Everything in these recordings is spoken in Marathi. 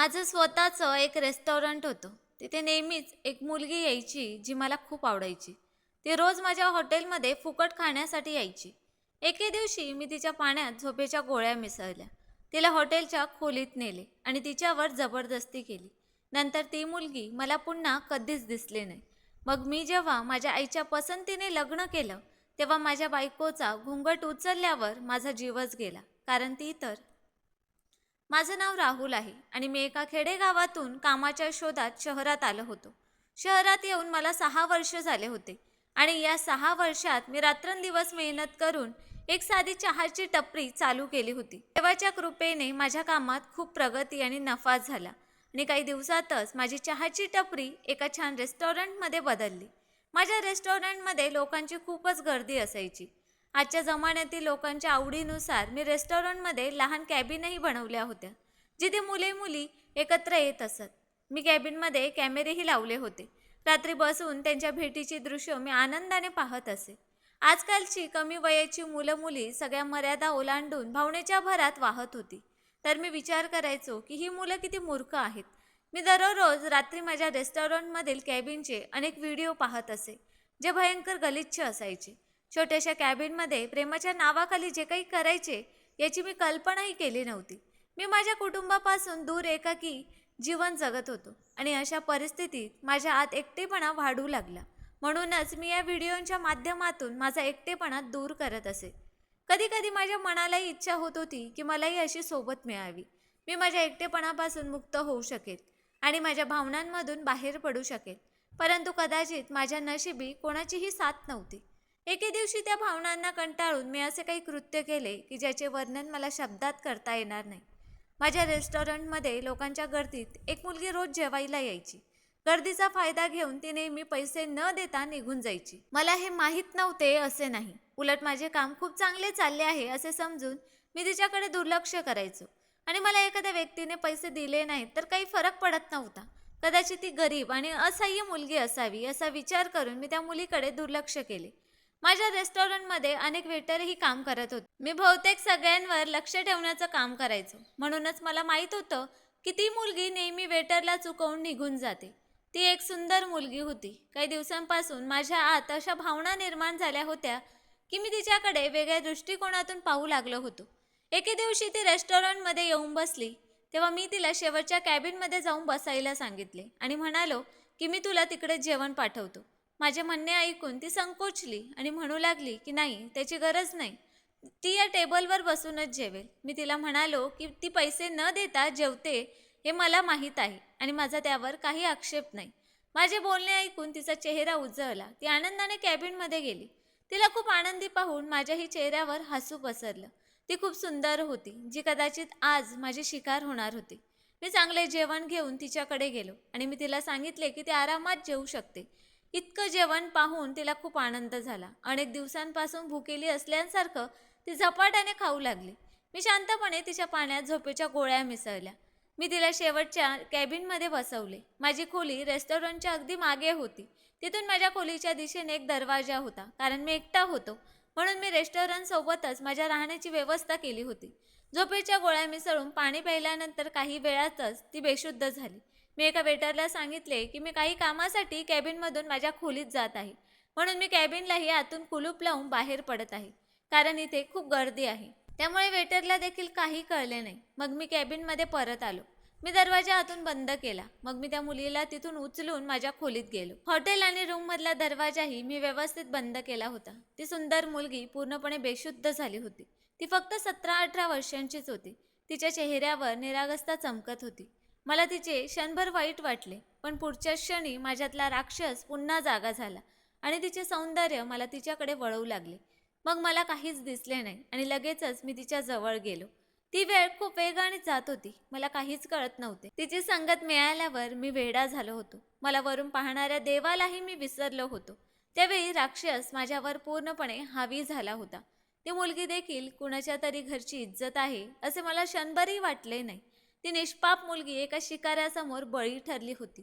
माझं स्वतःचं एक रेस्टॉरंट होतं. तिथे नेहमीच एक मुलगी यायची जी मला खूप आवडायची. ती रोज माझ्या हॉटेलमध्ये फुकट खाण्यासाठी यायची. एके दिवशी मी तिच्या पाण्यात झोपेच्या गोळ्या मिसळल्या. तिला हॉटेलच्या खोलीत नेले आणि तिच्यावर जबरदस्ती केली. नंतर ती मुलगी मला पुन्हा कधीच दिसली नाही. मग मी जेव्हा माझ्या आईच्या पसंतीने लग्न केलं तेव्हा माझ्या बायकोचा घुंगट उचलल्यावर माझा जीवच गेला. कारण ती तर माझं नाव राहुल आहे आणि मी एका खेडेगावातून कामाच्या शोधात शहरात आलो होतो. शहरात येऊन मला सहा वर्ष झाले होते आणि या सहा वर्षात मी रात्रंदिवस मेहनत करून एक साधी चहाची टपरी चालू केली होती. देवाच्या कृपेने माझ्या कामात खूप प्रगती आणि नफा झाला आणि काही दिवसातच माझी चहाची टपरी एका छान रेस्टॉरंटमध्ये बदलली. माझ्या रेस्टॉरंटमध्ये लोकांची खूपच गर्दी असायची. आजच्या जमान्यातील लोकांच्या आवडीनुसार मी रेस्टॉरंटमध्ये लहान कॅबिनही बनवल्या होत्या जिथे मुले मुली एकत्र येत असत. मी कॅबिनमध्ये कॅमेरेही लावले होते. रात्री बसून त्यांच्या भेटीची दृश्य मी आनंदाने पाहत असे. आजकालची कमी वयाची मुलं मुली सगळ्या मर्यादा ओलांडून भावनेच्या भरात वाहत होती. तर मी विचार करायचो की ही मुलं किती मूर्ख आहेत. मी दररोज रात्री माझ्या रेस्टॉरंटमधील कॅबिनचे अनेक व्हिडिओ पाहत असे जे भयंकर गलिच्छ असायचे. छोट्याशा कॅबिनमध्ये प्रेमाच्या नावाखाली जे काही करायचे याची मी कल्पनाही केली नव्हती. मी माझ्या कुटुंबापासून दूर एकाकी जीवन जगत होतो आणि अशा परिस्थितीत माझ्या आत एकटेपणा वाढू लागला. म्हणूनच मी या व्हिडिओच्या माध्यमातून माझा एकटेपणा दूर करत असे. कधी कधी माझ्या मनालाही इच्छा होत होती की मलाही अशी सोबत मिळावी. मी माझ्या एकटेपणापासून मुक्त होऊ शकेल आणि माझ्या भावनांमधून बाहेर पडू शकेल. परंतु कदाचित माझ्या नशिबी कोणाचीही साथ नव्हती. एके दिवशी त्या भावनांना कंटाळून मी असे काही कृत्य केले की ज्याचे वर्णन मला शब्दात करता येणार नाही. माझ्या रेस्टॉरंटमध्ये लोकांच्या गर्दीत एक मुलगी रोज जेवायला यायची. गर्दीचा फायदा घेऊन ती नेहमी पैसे न देता निघून जायची. मला हे माहीत नव्हते असे नाही. उलट माझे काम खूप चांगले चालले आहे असे समजून मी तिच्याकडे दुर्लक्ष करायचो. आणि मला एखाद्या व्यक्तीने पैसे दिले नाहीत तर काही फरक पडत नव्हता. कदाचित ती गरीब आणि असह्य मुलगी असावी असा विचार करून मी त्या मुलीकडे दुर्लक्ष केले. माझ्या रेस्टॉरंटमध्ये अनेक वेटरही काम करत होते. मी बहुतेक सगळ्यांवर लक्ष ठेवण्याचं काम करायचो. म्हणूनच मला माहीत होतं की ती मुलगी नेहमी वेटरला चुकवून निघून जाते. ती एक सुंदर मुलगी होती. काही दिवसांपासून माझ्या आत अशा भावना निर्माण झाल्या होत्या की मी तिच्याकडे वेगळ्या दृष्टिकोनातून पाहू लागलो होतो. एके दिवशी ती रेस्टॉरंटमध्ये येऊन बसली. तेव्हा मी तिला शेवटच्या कॅबिनमध्ये जाऊन बसायला सांगितले आणि म्हणालो की मी तुला तिकडे जेवण पाठवतो. माझे म्हणणे ऐकून ती संकोचली आणि म्हणू लागली की नाही त्याची गरज नाही. ती या टेबलवर बसूनच जेवेल. मी तिला म्हणालो की ती पैसे न देता जेवते हे मला माहीत आहे आणि माझा त्यावर काही आक्षेप नाही. माझे बोलणे ऐकून तिचा चेहरा उजळला. ती आनंदाने कॅबिनमध्ये गेली. तिला खूप आनंदी पाहून माझ्याही चेहऱ्यावर हसू पसरलं. ती खूप सुंदर होती जी कदाचित आज माझी शिकार होणार होती. मी चांगले जेवण घेऊन तिच्याकडे गेलो आणि मी तिला सांगितले की ती आरामात जेवू शकते. इतकं जेवण पाहून तिला खूप आनंद झाला. अनेक दिवसांपासून भुकेली असल्यासारखं ती झपाट्याने खाऊ लागली. मी शांतपणे तिच्या पाण्यात झोपेच्या गोळ्या मिसळल्या. मी तिला शेवटच्या कॅबिनमध्ये बसवले. माझी खोली रेस्टॉरंटच्या अगदी मागे होती. तिथून माझ्या खोलीच्या दिशेने एक दरवाजा होता कारण मी एकटा होतो. म्हणून मी रेस्टॉरंटसोबतच माझ्या राहण्याची व्यवस्था केली होती. झोपेच्या गोळ्या मिसळून पाणी प्यायल्यानंतर काही वेळातच ती बेशुद्ध झाली. मी एका वेटरला सांगितले की मी काही कामासाठी कॅबिनमधून माझ्या खोलीत जात आहे. म्हणून मी कॅबिनलाही आतून कुलूप लावून बाहेर पडत आहे. कारण इथे खूप गर्दी आहे. त्यामुळे वेटरला देखील काही कळले नाही. मग मी कॅबिनमध्ये परत आलो. मी दरवाजा आतून बंद केला. मग मी त्या मुलीला तिथून उचलून माझ्या खोलीत गेलो. हॉटेल आणि रूममधला दरवाजाही मी व्यवस्थित बंद केला होता. ती सुंदर मुलगी पूर्णपणे बेशुद्ध झाली होती. ती फक्त सतरा अठरा वर्षांचीच होती. तिच्या चेहऱ्यावर निरागस्ता चमकत होती. मला तिचे क्षणभर वाईट वाटले पण पुढच्या क्षणी माझ्यातला राक्षस पुन्हा जागा झाला आणि तिचे सौंदर्य मला तिच्याकडे वळवू लागले. मग मला काहीच दिसले नाही आणि लगेचच मी तिच्या जवळ गेलो. ती वेळ खूप वेगाने जात होती. मला काहीच कळत नव्हते. तिची संगत मिळाल्यावर मी वेडा झालो होतो. मला वरून पाहणाऱ्या देवालाही मी विसरलो होतो. त्यावेळी राक्षस माझ्यावर पूर्णपणे हावी झाला होता. ती मुलगी देखील कुणाच्या तरी घरची इज्जत आहे असे मला क्षणभरही वाटले नाही. ती निष्पाप मुलगी एका शिकाऱ्यासमोर बळी ठरली होती.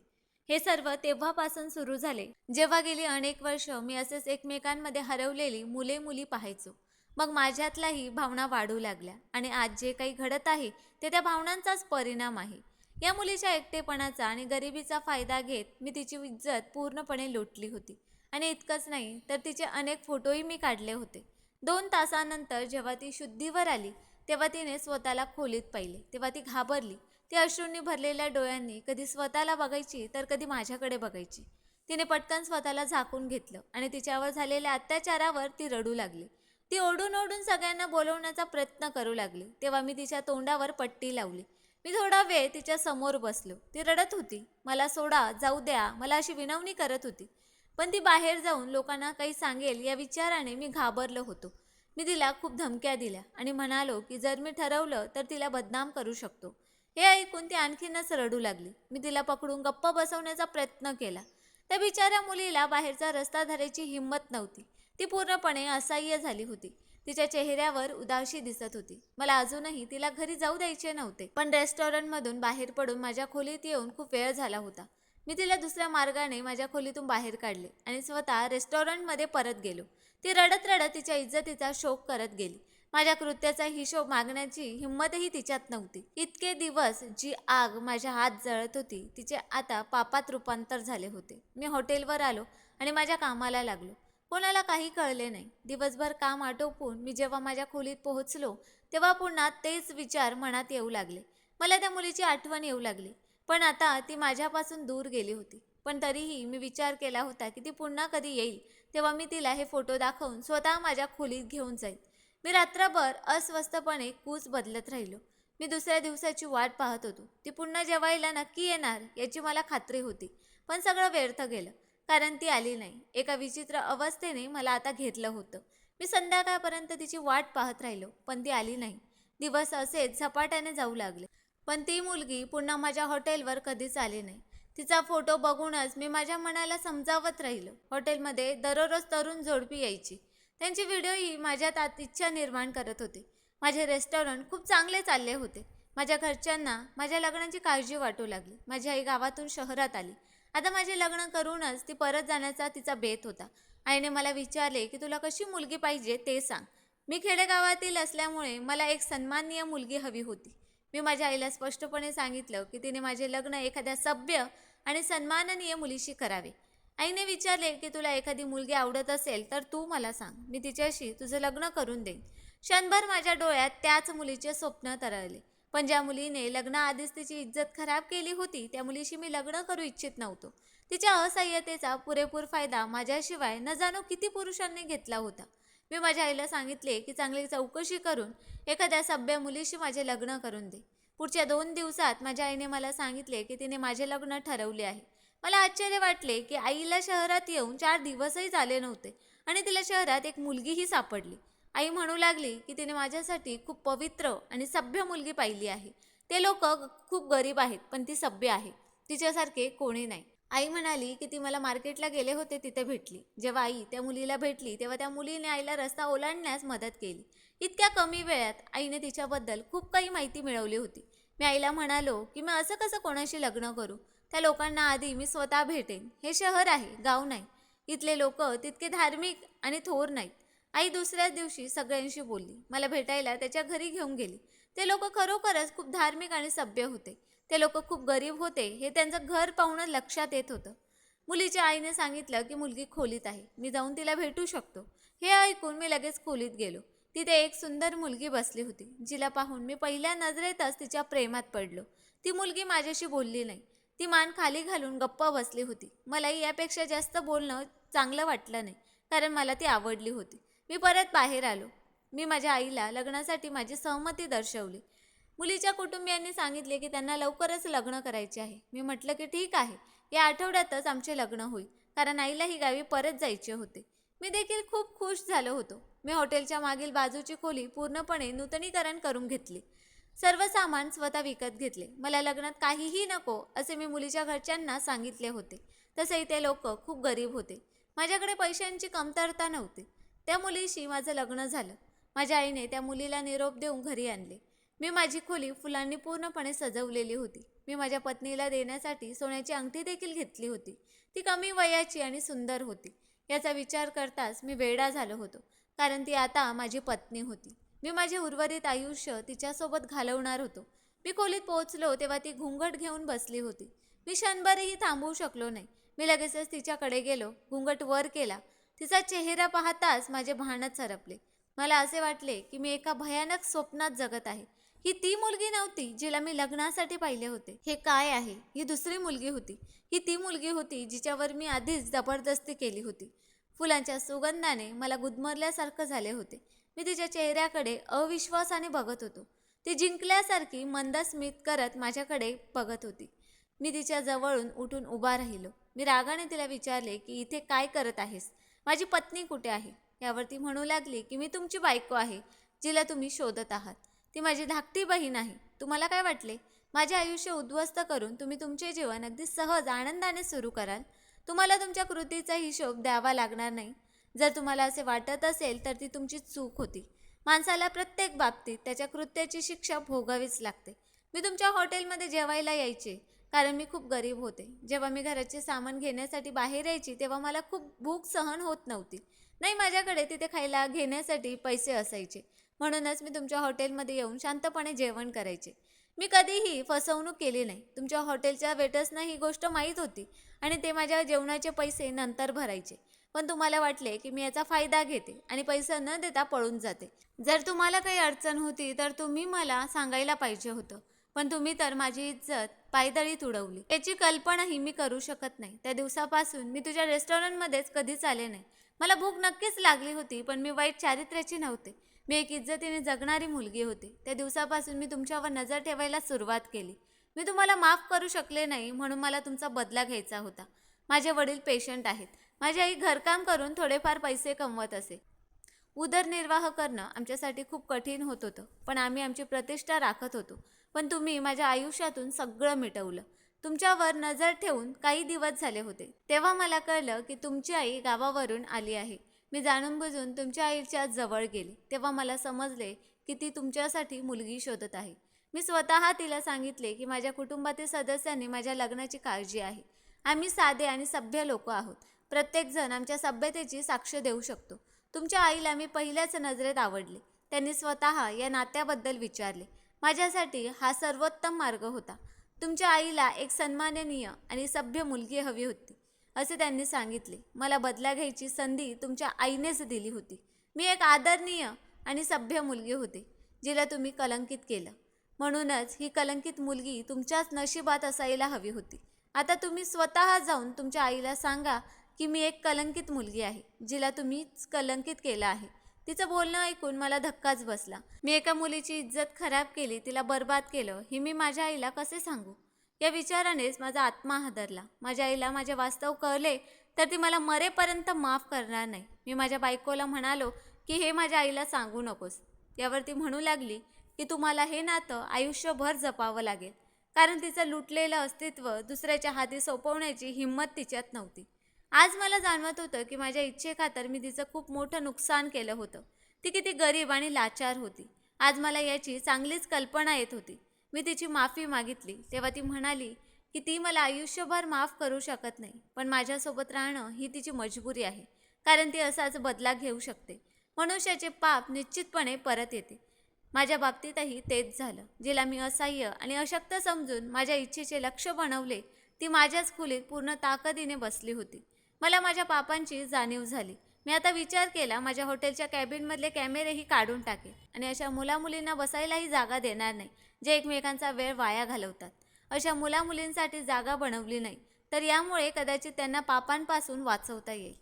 हे सर्व तेव्हापासून सुरू झाले. जेव्हा गेली अनेक वर्ष मी असेच एकमेकांमध्ये हरवलेली मुले मुली पाहायचो. मग माझ्यातल्याही भावना वाढू लागल्या आणि आज जे काही घडत आहे ते त्या भावनांचाच परिणाम आहे. या मुलीच्या एकटेपणाचा आणि गरिबीचा फायदा घेत मी तिची इज्जत पूर्णपणे लुटली होती. आणि इतकंच नाही तर तिचे अनेक फोटोही मी काढले होते. दोन तासानंतर जेव्हा ती शुद्धीवर आली तेव्हा तिने स्वतःला खोलीत पाहिले. तेव्हा ती घाबरली. ती अश्रूंनी भरलेल्या डोळ्यांनी कधी स्वतःला बघायची तर कधी माझ्याकडे बघायची. तिने पटकन स्वतःला झाकून घेतलं आणि तिच्यावर झालेल्या अत्याचारावर ती रडू लागली. ती ओढून ओढून सगळ्यांना बोलवण्याचा प्रयत्न करू लागली. तेव्हा मी तिच्या तोंडावर पट्टी लावली. मी थोडा वेळ तिच्या समोर बसलो. ती रडत होती. मला सोडा जाऊ द्या. मला अशी विनवणी करत होती. पण ती बाहेर जाऊन लोकांना काही सांगेल या विचाराने मी घाबरलो होतो. मी तिला खूप धमक्या दिल्या आणि म्हणालो की जर मी ठरवलं तर तिला बदनाम करू शकतो. हे ऐकून ती आणखीनच रडू लागली. मी तिला पकडून गप्प बसवण्याचा प्रयत्न केला. त्या बिचाऱ्या मुलीला बाहेरचा रस्ता धरायची हिंमत नव्हती. ती पूर्णपणे असह्य झाली होती. तिच्या चेहऱ्यावर उदासी दिसत होती. मला अजूनही तिला घरी जाऊ द्यायचे नव्हते. पण रेस्टॉरंटमधून बाहेर पडून माझ्या खोलीत येऊन खूप वेळ झाला होता. मी तिला दुसऱ्या मार्गाने माझ्या खोलीतून बाहेर काढले आणि स्वतः रेस्टॉरंटमध्ये परत गेलो. ती रडत रडत तिच्या इज्जतीचा शोक करत गेली. माझ्या कृत्याचा हिशोब मागण्याची हिंमतही तिच्यात नव्हती. इतके दिवस जी आग माझ्या हात जळत होती तिचे आता पापात रूपांतर झाले होते. मी हॉटेलवर आलो आणि माझ्या कामाला लागलो. कोणाला काही कळले नाही. दिवसभर काम आटोपून मी जेव्हा माझ्या खोलीत पोहोचलो तेव्हा पुन्हा तेच विचार मनात येऊ लागले. मला त्या मुलीची आठवण येऊ लागली. पण आता ती माझ्यापासून दूर गेली होती. पण तरीही मी विचार केला होता की ती पुन्हा कधी येईल तेव्हा मी तिला हे फोटो दाखवून स्वतः माझ्या खोलीत घेऊन जाईल. मी रात्रभर अस्वस्थपणे कूच बदलत राहिलो. मी दुसऱ्या दिवसाची वाट पाहत होतो. ती पुन्हा जेवायला नक्की येणार याची मला खात्री होती पण सगळं व्यर्थ गेलं कारण ती आली नाही. एका विचित्र अवस्थेने मला आता घेतलं होतं. मी संध्याकाळपर्यंत तिची वाट पाहत राहिलो पण ती आली नाही. दिवस असेच झपाट्याने जाऊ लागले. पण ती मुलगी पुन्हा माझ्या हॉटेलवर कधीच आली नाही. तिचा फोटो बघूनच मी माझ्या मनाला समजावत राहिलो. हॉटेलमध्ये दररोज तरुण जोडपी यायची. त्यांचे व्हिडिओही माझ्यात आत इच्छा निर्माण करत होते. माझे रेस्टॉरंट खूप चांगले चालले होते. माझ्या घरच्यांना माझ्या लग्नाची काळजी वाटू लागली. माझी आई गावातून शहरात आली. आता माझे लग्न करूनच ती परत जाण्याचा तिचा बेत होता. आईने मला विचारले की तुला कशी मुलगी पाहिजे ते सांग. मी खेडेगावातील असल्यामुळे मला एक सन्माननीय मुलगी हवी होती. मी माझ्या आईला स्पष्टपणे सांगितलं की तिने माझे लग्न एखाद्या सभ्य आणि सन्माननीय मुलीशी करावे. आईने विचारले की तुला एखादी मुलगी आवडत असेल तर तू मला सांग. मी तिच्याशी तुझं लग्न करून देईन. क्षणभर माझ्या डोळ्यात त्याच मुलीचे स्वप्न तरळले. पण ज्या मुलीने लग्नाआधीच तिची इज्जत खराब केली होती त्या मुलीशी मी लग्न करू इच्छित नव्हतो. तिच्या असह्यतेचा पुरेपूर फायदा माझ्याशिवाय न जाणो किती पुरुषांनी घेतला होता. मी माझ्या आईला सांगितले की चांगली चौकशी करून एखाद्या सभ्य मुलीशी माझे लग्न करून दे. पुढच्या दोन दिवसात माझ्या आईने मला सांगितले की तिने माझे लग्न ठरवले आहे. मला आश्चर्य वाटले की आईला शहरात येऊन चार दिवसही झाले नव्हते आणि तिला शहरात एक मुलगीही सापडली. आई म्हणू लागली की तिने माझ्यासाठी खूप पवित्र आणि सभ्य मुलगी पाहिली आहे. ते लोक खूप गरीब आहेत पण ती सभ्य आहे. तिच्यासारखे कोणी नाही. आई म्हणाली की ती मला मार्केटला गेले होते तिथे भेटली. जेव्हा आई त्या मुलीला भेटली तेव्हा त्या मुलीने आईला रस्ता ओलांडण्यास मदत केली. इतक्या कमी वेळात आईने तिच्याबद्दल खूप काही माहिती मिळवली होती. मी आईला म्हणालो की मी असं कसं कोणाशी लग्न करू? त्या लोकांना आधी मी स्वतः भेटेन. हे शहर आहे गाव नाही. इथले लोक तितके धार्मिक आणि थोर नाहीत. आई दुसऱ्याच दिवशी सगळ्यांशी बोलली. मला भेटायला त्याच्या घरी घेऊन गेली. ते लोक खरोखरच खूप धार्मिक आणि सभ्य होते. ते लोक खूप गरीब होते हे त्यांचं घर पाहून लक्षात येत होतं. मुलीच्या आईने सांगितलं की मुलगी खोलीत आहे मी जाऊन तिला भेटू शकतो. हे ऐकून मी लगेच खोलीत गेलो. तिथे एक सुंदर मुलगी बसली होती जिला पाहून मी पहिल्या नजरेतच तिच्या प्रेमात पडलो. ती मुलगी माझ्याशी बोलली नाही. ती मान खाली घालून गप्प बसली होती. मलाही यापेक्षा जास्त बोलणं चांगलं वाटलं नाही कारण मला ती आवडली होती. मी परत बाहेर आलो. मी माझ्या आईला लग्नासाठी माझी सहमती दर्शवली. मुलीच्या कुटुंबियांनी सांगितले की त्यांना लवकरच लग्न करायचे आहे. मी म्हटलं की ठीक आहे. या आठवड्यातच आमचे लग्न होईल. कारण आईला ही गावी परत जायचे होते. मी देखील खूप खुश झालो होतो. मी हॉटेलच्या मागील बाजूची खोली पूर्णपणे नूतनीकरण करून घेतली. सर्व सामान स्वतः विकत घेतले. मला लग्नात काहीही नको असे मी मुलीच्या घरच्यांना सांगितले होते. तसेही ते लोक खूप गरीब होते. माझ्याकडे पैशांची कमतरता नव्हती. त्या मुलीशी माझं लग्न झालं. माझ्या आईने त्या मुलीला निरोप देऊन घरी आणले. मी माझी खोली फुलांनी पूर्णपणे सजवलेली होती. मी माझ्या पत्नीला देण्यासाठी सोन्याची अंगठी देखील घेतली होती. ती कमी वयाची आणि सुंदर होती. याचा विचार करताच मी वेडा झालो होतो कारण ती आता माझी पत्नी होती. मी माझे उर्वरित आयुष्य तिच्यासोबत घालवणार होतो. मी खोलीत पोहोचलो तेव्हा ती घुंगट घेऊन बसली होती. मी क्षणभरही थांबवू शकलो नाही. मी लगेचच तिच्याकडे गेलो घुंगट वर केला. तिचा चेहरा पाहताच माझे भानच सरपले. मला असे वाटले की मी एका भयानक स्वप्नात जगत आहे. ही ती मुलगी नव्हती जिला मी लग्नासाठी पाहिले होते. हे काय आहे? ही दुसरी मुलगी होती. ही ती मुलगी होती जिच्यावर मी आधीच जबरदस्ती केली होती. फुलांच्या सुगंधाने मला गुदमरल्यासारखं झाले होते. मी तिच्या चेहऱ्याकडे अविश्वासाने बघत होतो. ती जिंकल्यासारखी मंद स्मित करत माझ्याकडे बघत होती. मी तिच्या जवळून उठून उभा राहिलो. मी रागाने तिला विचारले की इथे काय करत आहेस? माझी पत्नी कुठे आहे? यावर ती म्हणू लागली की मी तुमची बायको आहे जिला तुम्ही शोधत आहात. ती माझी धाकटी बहीण आहे. तुम्हाला काय वाटले? माझे आयुष्य उद्ध्वस्त करून तुम्ही तुमचे जीवन अगदी सहज आनंदाने सुरू कराल. तुम्हाला तुमच्या कृतीचा हिशोब द्यावा लागणार नाही. जर तुम्हाला असे वाटत असेल तर ती तुमची चूक होती. माणसाला प्रत्येक बाबतीत त्याच्या कृत्याची शिक्षा भोगावीच लागते. मी तुमच्या हॉटेलमध्ये जेवायला यायचे कारण मी खूप गरीब होते. जेव्हा मी घराचे सामान घेण्यासाठी बाहेर यायची तेव्हा मला खूप भूक सहन होत नव्हती. नाही माझ्याकडे तिथे खायला घेण्यासाठी पैसे असायचे. म्हणूनच मी तुमच्या हॉटेलमध्ये येऊन शांतपणे जेवण करायचे. मी कधीही फसवणूक केली नाही. तुमच्या हॉटेलच्या वेटर्सना ही गोष्ट माहीत होती आणि ते माझ्या जेवणाचे पैसे नंतर भरायचे. पण तुम्हाला वाटले की मी याचा फायदा घेते आणि पैसा न देता पळून जाते. जर तुम्हाला काही अडचण होती तर तुम्ही मला सांगायला पाहिजे होतं. पण तुम्ही तर माझी इज्जत पायदळी तुडवली. याची कल्पनाही मी करू शकत नाही. त्या दिवसापासून मी तुझ्या रेस्टॉरंटमध्येच कधीच आले नाही. मला भूक नक्कीच लागली होती पण मी वाईट चारित्र्याची नव्हते. मी एक इज्जतीने जगणारी मुलगी होते. त्या दिवसापासून मी तुमच्यावर नजर ठेवायला सुरुवात केली. मी तुम्हाला माफ करू शकले नाही म्हणून मला तुमचा बदला घ्यायचा होता. माझे वडील पेशंट आहेत. माझी आई घरकाम करून थोडेफार पैसे कमवत असे. उदरनिर्वाह करणं आमच्यासाठी खूप कठीण होत होतं. पण आम्ही आमची प्रतिष्ठा राखत होतो. पण तुम्ही माझ्या आयुष्यातून सगळं मिटवलं. तुमच्यावर नजर ठेवून काही दिवस झाले होते. तेव्हा मला कळलं की तुमची आई गावावरून आली आहे. मी जाणून बुजून तुमच्या आईच्या जवळ गेले. तेव्हा मला समजले की ती तुमच्यासाठी मुलगी शोधत आहे. मी स्वतः तिला सांगितले की माझ्या कुटुंबातील सदस्यांनी माझ्या लग्नाची काळजी आहे. आम्ही साधे आणि सभ्य लोक आहोत. प्रत्येकजण आमच्या सभ्यतेची साक्ष देऊ शकतो. तुमच्या आईला मी पहिल्याच नजरेत आवडले. त्यांनी स्वतः या नात्याबद्दल विचारले. माझ्यासाठी हा सर्वोत्तम मार्ग होता. तुमच्या आईला एक सन्माननीय आणि सभ्य मुलगी हवी होती. असे त्यांनी सांगितले. मला बदला घ्यायची संधी तुमच्या आईनेच दिली होती. मी एक आदरणीय आणि सभ्य मुलगी होते जिला तुम्ही कलंकित केलं. म्हणूनच ही कलंकित मुलगी तुमच्याच नशिबात असायला हवी होती. आता तुम्ही स्वतः जाऊन तुमच्या आईला सांगा की मी एक कलंकित मुलगी आहे जिला तुम्हीच कलंकित केलं आहे. तिचं बोलणं ऐकून मला धक्काच बसला. मी एका मुलीची इज्जत खराब केली तिला बर्बाद केलं. हे मी माझ्या आईला कसे सांगू? या विचारानेच माझा आत्मा हादरला. माझ्या आईला माझे वास्तव कळले तर ती मला मरेपर्यंत माफ करणार नाही. मी माझ्या बायकोला म्हणालो की हे माझ्या आईला सांगू नकोस. यावर ती म्हणू लागली की तुम्हाला हे नातं आयुष्यभर जपावं लागेल. कारण तिचं लुटलेलं अस्तित्व दुसऱ्याच्या हाती सोपवण्याची हिंमत तिच्यात नव्हती. आज मला जाणवत होतं की माझ्या इच्छेखातर मी तिचं खूप मोठं नुकसान केलं होतं. ती किती गरीब आणि लाचार होती. आज मला याची चांगलीच कल्पना येत होती. मी तिची माफी मागितली. तेव्हा ती म्हणाली की ती मला आयुष्यभर माफ करू शकत नाही पण माझ्यासोबत राहणं ही तिची मजबुरी आहे कारण ती असाच बदला घेऊ शकते. मनुष्याचे पाप निश्चितपणे परत येते. माझ्या बाबतीतही तेच झालं जिला मी असह्य आणि अशक्त समजून माझ्या इच्छेचे लक्ष बनवले ती माझ्याच खोलीत पूर्ण ताकदीने बसली होती. मला माझ्या पापांची जाणीव झाली. मी आता विचार केला माझ्या हॉटेलच्या कॅबिनमधले कॅमेरेही काढून टाकेल आणि अशा मुलामुलींना बसायलाही जागा देणार नाही जे एकमेकांचा वेळ वाया घालवतात. अशा मुलामुलींसाठी जागा बनवली नाही तर यामुळे कदाचित त्यांना पापांपासून वाचवता येईल.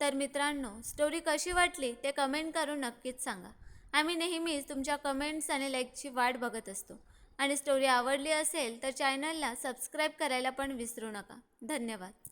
तर मित्रांनो स्टोरी कशी वाटली ते कमेंट करून नक्कीच सांगा. आम्ही नेहमीच तुमच्या कमेंट्स आणि लाईकची वाट बघत असतो. आणि स्टोरी आवडली असेल तर चॅनलला सबस्क्राईब करायला पण विसरू नका. धन्यवाद.